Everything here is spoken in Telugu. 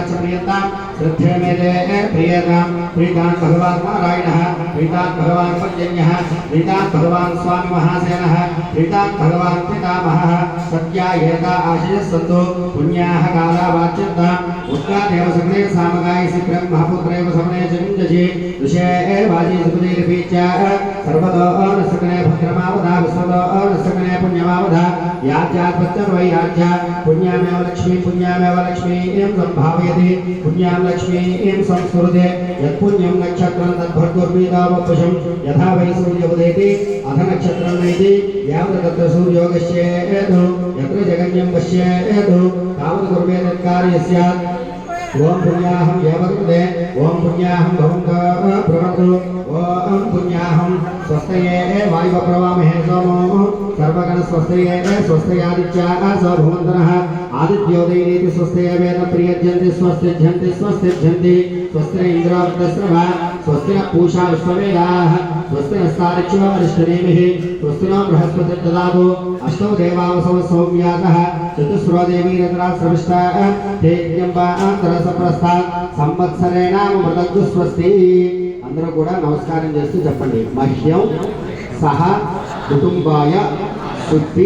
च प्रियतां श्रद्धे मेदे प्रियतां प्रीतान् भगवान् नारायणः प्रीतान् भगवान् पर्जन्यः प्रीतान् भगवान् स्वामी महासेनः प्रीतान् भगवान् पितामहः सत्या एता आशिषः सन्तु पुण्याः काला वाच्यन्ताम् उत्कादेव सकले सामगाय शीघ्रं महापुत्रैव समने च विञ्जसि ऋषे वाजी सुपतिर्पि च सर्वतो नस्तकने भद्रमावधा विश्वतो नस्तकने याच्यात्पत्तर वै याच्या पुण्यामेव लक्ष्मी पुण्यामेव लक्ष्मी एम संभावयति पुण्यां लक्ष्मी एम संस्कृते यत्पुण्यं नक्षत्रं तद्भर्गुर्मीदावपुषं यथा वै सूर्य उदयति अथ नक्षत्रं नैति यावत् तत्र सूर्योगश्येतु यत्र जगन्यं पश्येतु तावत् कुर्वे तत्कार्य स्यात् ओम पुण्याहं यवकृते ओम पुण्याहं भवन्तः प्रवक्तु ओम पुण्याहं स्वस्तये वायुः प्रवामहे सोमो। సర్వగణ స్వస్తయే స్వస్తయాదిత్యా స భువంతరః ఆదిత్యోదయనేతి స్వస్తయ ప్రియజ్యంతి స్వస్థ్యంతి స్వస్థ్యంతి స్వస్తిన ఇంద్రావృతస్రవ స్వస్తిన పూషా విశ్వవేదాః స్వస్తిన స్తారిక్ష్యో అరిష్టనేమిః స్వస్తినో దాదు అష్టౌ దేవావసవ సౌమ్యాతః చతుస్రో దేవీ రత్రా స్రవిష్ట తే సంవత్సరేణ సప్రస్థాన్ మృతగ్గు స్వస్తి అందరూ కూడా నమస్కారం చేస్తూ చెప్పండి. మహ్యం సహ కుటుంబాయ ಉತ್ತಿ